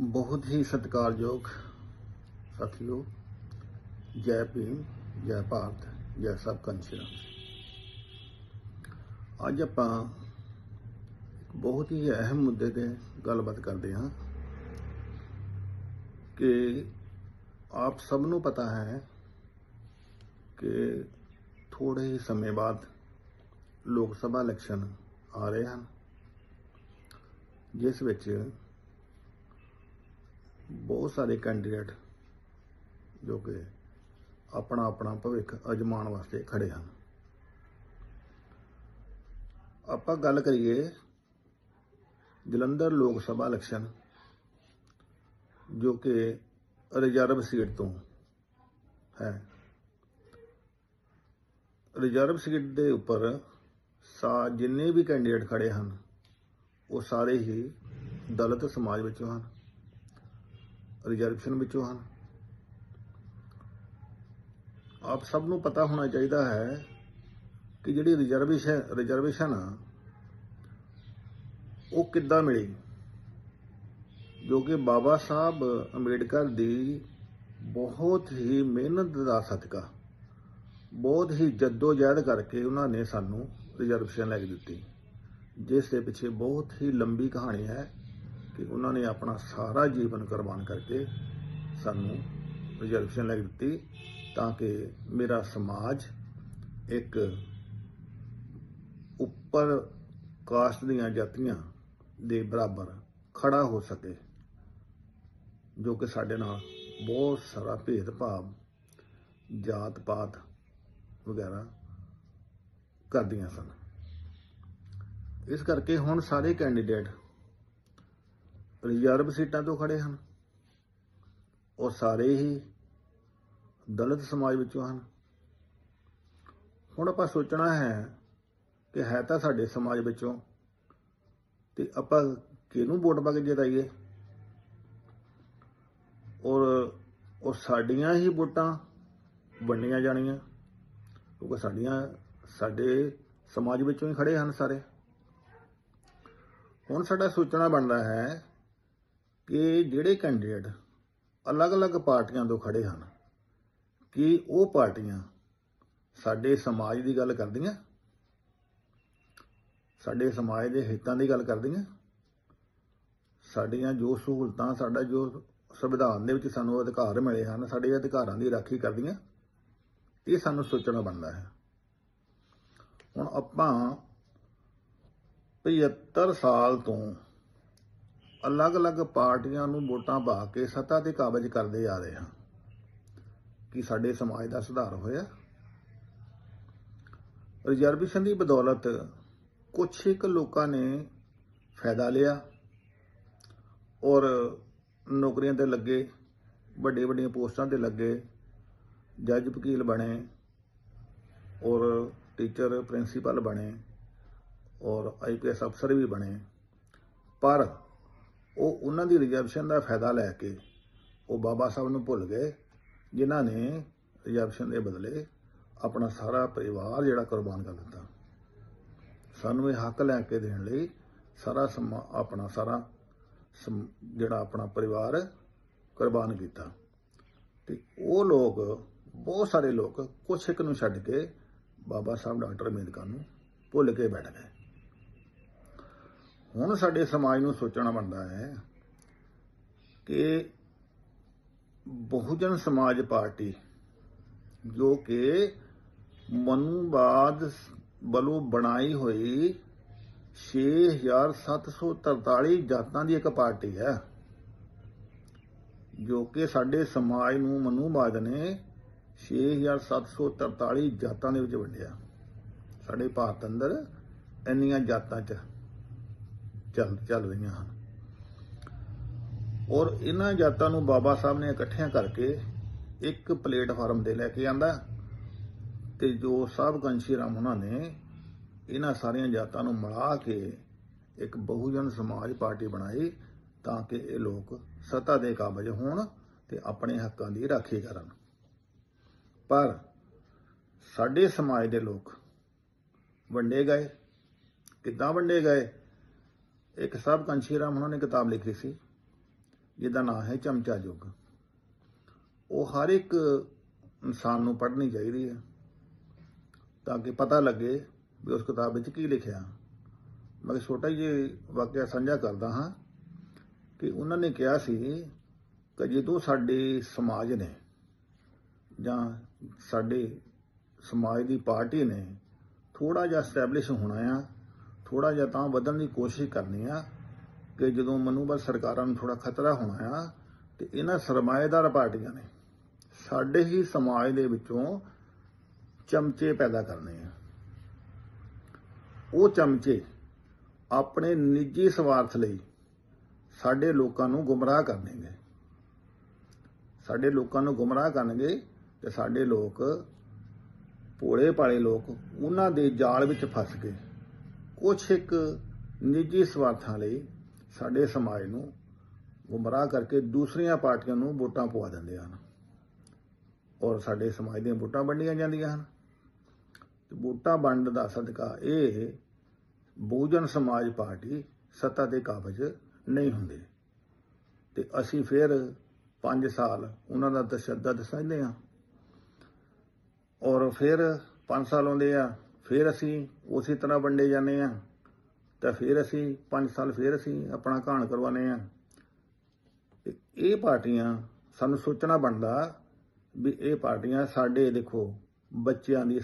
ਬਹੁਤ ਹੀ ਸਤਿਕਾਰਯੋਗ ਸਾਥੀਓ, ਜੈ ਭੀਮ, ਜੈ ਭਾਰਤ, ਜੈ ਸਭ ਕੰਚਰਾ ਅੱਜ ਆਪਾਂ ਬਹੁਤ ਹੀ ਅਹਿਮ ਮੁੱਦੇ ਤੇ ਗੱਲਬਾਤ ਕਰਦੇ ਹਾਂ ਕਿ ਆਪ ਸਭ ਨੂੰ ਪਤਾ ਹੈ ਕਿ ਥੋੜੇ ਹੀ ਸਮੇਂ ਬਾਅਦ ਲੋਕ ਸਭਾ ਇਲੈਕਸ਼ਨ ਆ ਰਹੇ ਹਨ, ਜਿਸ ਵਿੱਚ ਬਹੁਤ ਸਾਰੇ ਕੈਂਡੀਡੇਟ ਜੋ ਕਿ ਆਪਣਾ ਆਪਣਾ ਭਵਿੱਖ ਅਜਮਾਉਣ ਵਾਸਤੇ ਖੜੇ ਹਨ। ਆਪਾਂ ਗੱਲ ਕਰੀਏ ਜਲੰਧਰ ਲੋਕ ਸਭਾ ਇਲੈਕਸ਼ਨ ਜੋ ਕਿ ਰਿਜ਼ਰਵ ਸੀਟ ਤੋਂ ਹੈ। ਰਿਜ਼ਰਵ ਸੀਟ ਦੇ ਉੱਪਰ ਸਾ ਜਿੰਨੇ ਵੀ ਕੈਂਡੀਡੇਟ ਖੜੇ ਹਨ, ਉਹ ਸਾਰੇ ਹੀ ਦਲਿਤ ਸਮਾਜ ਵਿੱਚੋਂ ਹਨ। ਰਿਜ਼ਰਵੇਸ਼ਨ ਵਿੱਚੋਂ ਹਨ। ਆਪ ਸਭ ਨੂੰ ਪਤਾ ਹੋਣਾ ਚਾਹੀਦਾ ਹੈ ਕਿ ਜਿਹੜੀ ਰਿਜ਼ਰਵੇਸ਼ਨ ਰਿਜ਼ਰਵੇਸ਼ਨ ਆ, ਉਹ ਕਿੱਦਾਂ ਮਿਲੀ? ਜੋ ਕਿ ਬਾਬਾ ਸਾਹਿਬ ਅੰਬੇਡਕਰ ਦੀ ਬਹੁਤ ਹੀ ਮਿਹਨਤ ਦਾ ਸਦਕਾ, ਬਹੁਤ ਹੀ ਜਹਿਦ ਕਰਕੇ ਉਹਨਾਂ ਨੇ ਸਾਨੂੰ ਰਿਜ਼ਰਵੇਸ਼ਨ ਲੈ ਕੇ ਦਿੱਤੀ, ਜਿਸ ਦੇ ਪਿੱਛੇ ਬਹੁਤ ਹੀ ਲੰਬੀ ਕਹਾਣੀ ਹੈ। ਕਿ ਉਹਨਾਂ ਨੇ ਆਪਣਾ ਸਾਰਾ ਜੀਵਨ ਕੁਰਬਾਨ ਕਰਕੇ ਸਾਨੂੰ ਰਿਜ਼ਰਵੇਸ਼ਨ ਲੈ ਦਿੱਤੀ ਤਾਂ ਕਿ ਮੇਰਾ ਸਮਾਜ ਇੱਕ ਉੱਪਰ ਕਾਸਟ ਦੀਆਂ ਜਾਤੀਆਂ ਦੇ ਬਰਾਬਰ ਖੜਾ ਹੋ ਸਕੇ, ਜੋ ਕਿ ਸਾਡੇ ਨਾਲ ਬਹੁਤ ਸਾਰਾ ਭੇਦਭਾਵ ਜਾਤ ਪਾਤ ਵਗੈਰਾ ਕਰਦੀਆਂ ਸਨ। ਇਸ ਕਰਕੇ ਹੁਣ ਸਾਰੇ ਕੈਂਡੀਡੇਟ ਰਿਜ਼ਰਵ ਸੀਟਾਂ ਤੋਂ ਖੜੇ ਹਨ। ਉਹ ਸਾਰੇ ਹੀ ਦਲਿਤ ਸਮਾਜ ਵਿੱਚੋਂ ਹਨ। ਹੁਣ ਆਪਾਂ ਸੋਚਣਾ ਹੈ ਕਿ ਹੈ ਤਾਂ ਸਾਡੇ ਸਮਾਜ ਵਿੱਚੋਂ ਤੇ ਆਪਾਂ ਕਿਹਨੂੰ ਵੋਟ ਪਾ ਕੇ ਜਿਤਾਈਏ? ਔਰ ਉਹ ਸਾਡੀਆਂ ਹੀ ਵੋਟਾਂ ਵੰਡੀਆਂ ਜਾਣੀਆਂ, ਕਿਉਂਕਿ ਸਾਡੀਆਂ, ਸਾਡੇ ਸਮਾਜ ਵਿੱਚੋਂ ਹੀ ਖੜੇ ਹਨ ਸਾਰੇ। ਹੁਣ ਸਾਡਾ ਸੋਚਣਾ ਬਣਦਾ ਹੈ ਕਿ ਜਿਹੜੇ ਕੈਂਡੀਡੇਟ ਅਲੱਗ-ਅਲੱਗ ਪਾਰਟੀਆਂ ਤੋਂ ਖੜੇ ਹਨ, ਕਿ ਉਹ ਪਾਰਟੀਆਂ ਸਾਡੇ ਸਮਾਜ ਦੀ ਗੱਲ ਕਰਦੀਆਂ? ਸਾਡੇ ਸਮਾਜ ਦੇ ਹਿੱਤਾਂ ਦੀ ਗੱਲ ਕਰਦੀਆਂ? ਸਾਡੀਆਂ ਜੋ ਸਹੂਲਤਾਂ, ਸਾਡਾ ਜੋ ਸੰਵਿਧਾਨ ਦੇ ਵਿੱਚ ਸਾਨੂੰ ਅਧਿਕਾਰ ਮਿਲੇ ਹਨ, ਸਾਡੇ ਅਧਿਕਾਰਾਂ ਦੀ ਰਾਖੀ ਕਰਦੀਆਂ? ਇਹ ਸਾਨੂੰ ਸੋਚਣਾ ਬਣਦਾ ਹੈ। ਹੁਣ ਆਪਾਂ 75 ਸਾਲ ਤੋਂ ਅਲੱਗ-ਅਲੱਗ ਪਾਰਟੀਆਂ ਨੂੰ ਵੋਟਾਂ ਪਾ ਕੇ ਸੱਤਾ ਤੇ ਕਾਬਜ ਕਰਦੇ ਆ ਰਹੇ ਹਾਂ ਕਿ ਸਾਡੇ ਸਮਾਜ ਦਾ ਸੁਧਾਰ ਹੋਇਆ। ਰਿਜ਼ਰਵੇਸ਼ਨ ਦੀ ਬਦੌਲਤ ਕੁਝ ਇੱਕ ਲੋਕਾਂ ਨੇ ਫਾਇਦਾ ਲਿਆ ਔਰ ਨੌਕਰੀਆਂ ਤੇ ਲੱਗੇ ਵੱਡੇ ਵੱਡੀਆਂ ਪੋਸਟਾਂ ਤੇ ਲੱਗੇ, ਜੱਜ ਵਕੀਲ ਬਣੇ ਔਰ ਟੀਚਰ ਪ੍ਰਿੰਸੀਪਲ ਬਣੇ ਔਰ ਆਈਪੀਐਸ ਅਫਸਰ ਵੀ ਬਣੇ। ਪਰ ਉਹ ਉਹਨਾਂ ਦੀ ਰਿਜ਼ਰਵੇਸ਼ਨ ਦਾ ਫਾਇਦਾ ਲੈ ਕੇ ਉਹ ਬਾਬਾ ਸਾਹਿਬ ਨੂੰ ਭੁੱਲ ਗਏ, ਜਿਨ੍ਹਾਂ ਨੇ ਰਿਜ਼ਰਵੇਸ਼ਨ ਦੇ ਬਦਲੇ ਆਪਣਾ ਸਾਰਾ ਪਰਿਵਾਰ ਜਿਹੜਾ ਕੁਰਬਾਨ ਕਰ ਦਿੱਤਾ। ਸਾਨੂੰ ਇਹ ਹੱਕ ਲੈ ਕੇ ਦੇਣ ਲਈ ਸਾਰਾ ਸਮਾ- ਆਪਣਾ ਸਾਰਾ ਸਮ- ਜਿਹੜਾ ਆਪਣਾ ਪਰਿਵਾਰ ਕੁਰਬਾਨ ਕੀਤਾ। ਤੇ ਉਹ ਲੋਕ, ਬਹੁਤ ਸਾਰੇ ਲੋਕ ਕੁਛ ਇੱਕ ਨੂੰ ਛੱਡ ਕੇ ਬਾਬਾ ਸਾਹਿਬ ਡਾਕਟਰ ਅੰਬੇਦਕਰ ਨੂੰ ਭੁੱਲ ਕੇ ਬੈਠ ਗਏ। ਹੁਣ ਸਾਡੇ ਸਮਾਜ ਨੂੰ ਸੋਚਣਾ ਬਣਦਾ ਹੈ ਕਿ ਬਹੁਜਨ ਸਮਾਜ ਪਾਰਟੀ ਜੋ ਕਿ ਮਨੂਵਾਦ ਵੱਲੋਂ ਬਣਾਈ ਹੋਈ 6743 ਜਾਤਾਂ ਦੀ ਇੱਕ ਪਾਰਟੀ ਹੈ, ਜੋ ਕਿ ਸਾਡੇ ਸਮਾਜ ਨੂੰ ਮਨੂਵਾਦ ਨੇ 6743 ਜਾਤਾਂ ਦੇ ਵਿੱਚ ਵੰਡਿਆ। ਸਾਡੇ ਭਾਰਤ ਅੰਦਰ ਇੰਨੀਆਂ ਜਾਤਾਂ 'ਚ ਚੱਲ ਚੱਲ ਰਹੀਆਂ ਹਨ। ਔਰ ਇਹਨਾਂ ਜਾਤਾਂ ਨੂੰ ਬਾਬਾ ਸਾਹਿਬ ਨੇ ਇਕੱਠਿਆਂ ਕਰਕੇ ਇੱਕ ਪਲੇਟਫਾਰਮ ਤੇ ਲੈ ਕੇ ਆਂਦਾ ਤੇ ਜੋ ਸਾਹਿਬ ਕੰਸ਼ੀ ਰਾਮ ਉਹਨਾਂ ਨੇ ਇਹਨਾਂ ਸਾਰੀਆਂ ਜਾਤਾਂ ਨੂੰ ਮਿਲਾ ਕੇ ਇੱਕ ਬਹੁਜਨ ਸਮਾਜ ਪਾਰਟੀ ਬਣਾਈ ਤਾਂ ਕਿ ਇਹ ਲੋਕ ਸੱਤਾ ਦੇ ਕਾਬਜ ਹੋਣ ਤੇ ਆਪਣੇ ਹੱਕਾਂ ਦੀ ਰਾਖੀ ਕਰਨ। ਪਰ ਸਾਡੇ ਸਮਾਜ ਦੇ ਲੋਕ ਵੰਡੇ ਗਏ। ਕਿੱਦਾਂ ਵੰਡੇ ਗਏ? ਇੱਕ ਸਾਹਿਬ ਕੰਸ਼ੀ ਰਾਮ ਉਹਨਾਂ ਨੇ ਕਿਤਾਬ ਲਿਖੀ ਸੀ ਜਿਹਦਾ ਨਾਮ ਹੈ ਚਮਚਾ ਯੁੱਗ ਉਹ ਹਰ ਇੱਕ ਇਨਸਾਨ ਨੂੰ ਪੜ੍ਹਨੀ ਚਾਹੀਦੀ ਹੈ ਤਾਂ ਕਿ ਪਤਾ ਲੱਗੇ ਵੀ ਉਸ ਕਿਤਾਬ ਵਿੱਚ ਕੀ ਲਿਖਿਆ ਮੈਂ ਛੋਟਾ ਜਿਹਾ ਵਾਕਿਆ ਸਾਂਝਾ ਕਰਦਾ ਹਾਂ ਕਿ ਉਹਨਾਂ ਨੇ ਕਿਹਾ ਸੀ ਕਿ ਜਦੋਂ ਸਾਡੇ ਸਮਾਜ ਨੇ ਜਾਂ ਸਾਡੇ ਸਮਾਜ ਦੀ ਪਾਰਟੀ ਨੇ ਥੋੜਾ ਜਿਹਾ ਸਟੈਬਲਿਸ਼ ਹੋਣਾ ਆ ਥੋੜਾ ਜਿਹਾ ਤਾਂ ਵਧਣ ਦੀ ਕੋਸ਼ਿਸ਼ ਕਰਨੀ ਆ ਕਿ ਜਦੋਂ ਮਨੂਬਲ ਸਰਕਾਰਾਂ ਨੂੰ ਥੋੜਾ ਖਤਰਾ ਹੋਣਾ ਆ, ਤੇ ਇਹਨਾਂ ਸਰਮਾਏਦਾਰ ਪਾਰਟੀਆਂ ਨੇ ਸਾਡੇ ਹੀ ਸਮਾਜ ਦੇ ਵਿੱਚੋਂ ਚਮਚੇ ਪੈਦਾ ਕਰਨੇ ਆ। ਉਹ ਚਮਚੇ ਆਪਣੇ ਨਿੱਜੀ ਸਵਾਰਥ ਲਈ ਸਾਡੇ ਲੋਕਾਂ ਨੂੰ ਗੁੰਮਰਾਹ ਕਰਨਗੇ। ਸਾਡੇ ਲੋਕਾਂ ਨੂੰ ਗੁੰਮਰਾਹ ਕਰਨਗੇ ਤੇ ਸਾਡੇ ਲੋਕ ਭੋਲੇ ਭਾਲੇ ਲੋਕ ਉਹਨਾਂ ਦੇ ਜਾਲ ਵਿੱਚ ਫਸ ਗਏ ਕੁਛ ਇੱਕ ਨਿੱਜੀ ਸਵਾਰਥਾਂ ਲਈ ਸਾਡੇ ਸਮਾਜ ਨੂੰ ਗੁੰਮਰਾਹ ਕਰਕੇ ਦੂਸਰੀਆਂ ਪਾਰਟੀਆਂ ਨੂੰ ਵੋਟਾਂ ਪਵਾ ਦਿੰਦੇ ਹਨ। ਔਰ ਸਾਡੇ ਸਮਾਜ ਦੀਆਂ ਵੋਟਾਂ ਵੰਡੀਆਂ ਜਾਂਦੀਆਂ ਹਨ। ਤੇ ਵੋਟਾਂ ਵੰਡ ਦਾ ਸਦਕਾ ਇਹ ਬਹੁਜਨ ਸਮਾਜ ਪਾਰਟੀ ਸੱਤਾ ਤੇ ਕਾਬਜ ਨਹੀਂ ਹੁੰਦੇ। ਤੇ ਅਸੀਂ ਫਿਰ 5 ਸਾਲ ਉਹਨਾਂ ਦਾ ਤਸ਼ੱਦਦ ਸਹਿੰਦੇ ਹਾਂ। ਔਰ ਫਿਰ 5 ਸਾਲ ਆਉਂਦੇ ਆ ਫਿਰ ਅਸੀਂ ਉਸੇ ਤਰ੍ਹਾਂ ਵੰਡੇ ਜਾਂਦੇ ਆ ਤਾਂ ਫਿਰ ਅਸੀਂ 5 ਸਾਲ ਫਿਰ ਅਸੀਂ ਆਪਣਾ ਘਾਣ ਕਰਵਾਉਂਦੇ ਆ ਇਹ ਪਾਰਟੀਆਂ ਸਾਨੂੰ ਸੋਚਣਾ ਬਣਦਾ ਵੀ ਇਹ ਪਾਰਟੀਆਂ ਸਾਡੇ, ਦੇਖੋ, ਬੱਚਿਆਂ ਦੀ